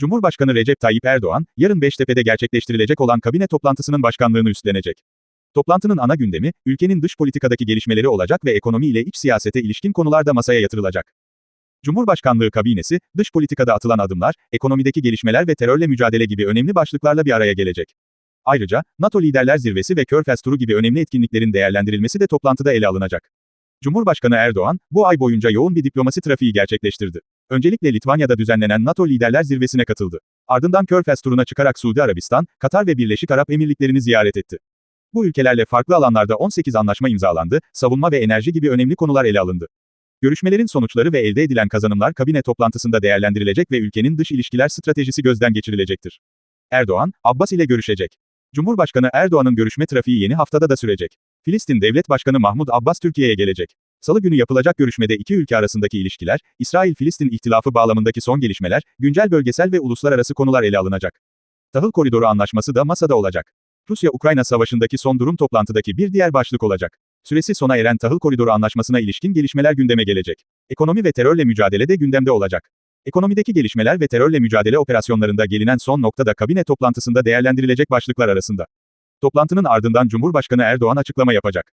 Cumhurbaşkanı Recep Tayyip Erdoğan, yarın Beştepe'de gerçekleştirilecek olan kabine toplantısının başkanlığını üstlenecek. Toplantının ana gündemi, ülkenin dış politikadaki gelişmeleri olacak ve ekonomi ile iç siyasete ilişkin konular da masaya yatırılacak. Cumhurbaşkanlığı kabinesi, dış politikada atılan adımlar, ekonomideki gelişmeler ve terörle mücadele gibi önemli başlıklarla bir araya gelecek. Ayrıca, NATO Liderler Zirvesi ve Körfez Turu gibi önemli etkinliklerin değerlendirilmesi de toplantıda ele alınacak. Cumhurbaşkanı Erdoğan, bu ay boyunca yoğun bir diplomasi trafiği gerçekleştirdi. Öncelikle Litvanya'da düzenlenen NATO Liderler Zirvesi'ne katıldı. Ardından Körfez turuna çıkarak Suudi Arabistan, Katar ve Birleşik Arap Emirlikleri'ni ziyaret etti. Bu ülkelerle farklı alanlarda 18 anlaşma imzalandı, savunma ve enerji gibi önemli konular ele alındı. Görüşmelerin sonuçları ve elde edilen kazanımlar kabine toplantısında değerlendirilecek ve ülkenin dış ilişkiler stratejisi gözden geçirilecektir. Erdoğan, Abbas ile görüşecek. Cumhurbaşkanı Erdoğan'ın görüşme trafiği yeni haftada da sürecek. Filistin Devlet Başkanı Mahmud Abbas Türkiye'ye gelecek. Salı günü yapılacak görüşmede iki ülke arasındaki ilişkiler, İsrail-Filistin ihtilafı bağlamındaki son gelişmeler, güncel bölgesel ve uluslararası konular ele alınacak. Tahıl Koridoru Anlaşması da masada olacak. Rusya-Ukrayna savaşındaki son durum toplantıdaki bir diğer başlık olacak. Süresi sona eren Tahıl Koridoru Anlaşması'na ilişkin gelişmeler gündeme gelecek. Ekonomi ve terörle mücadele de gündemde olacak. Ekonomideki gelişmeler ve terörle mücadele operasyonlarında gelinen son nokta da kabine toplantısında değerlendirilecek başlıklar arasında. Toplantının ardından Cumhurbaşkanı Erdoğan açıklama yapacak.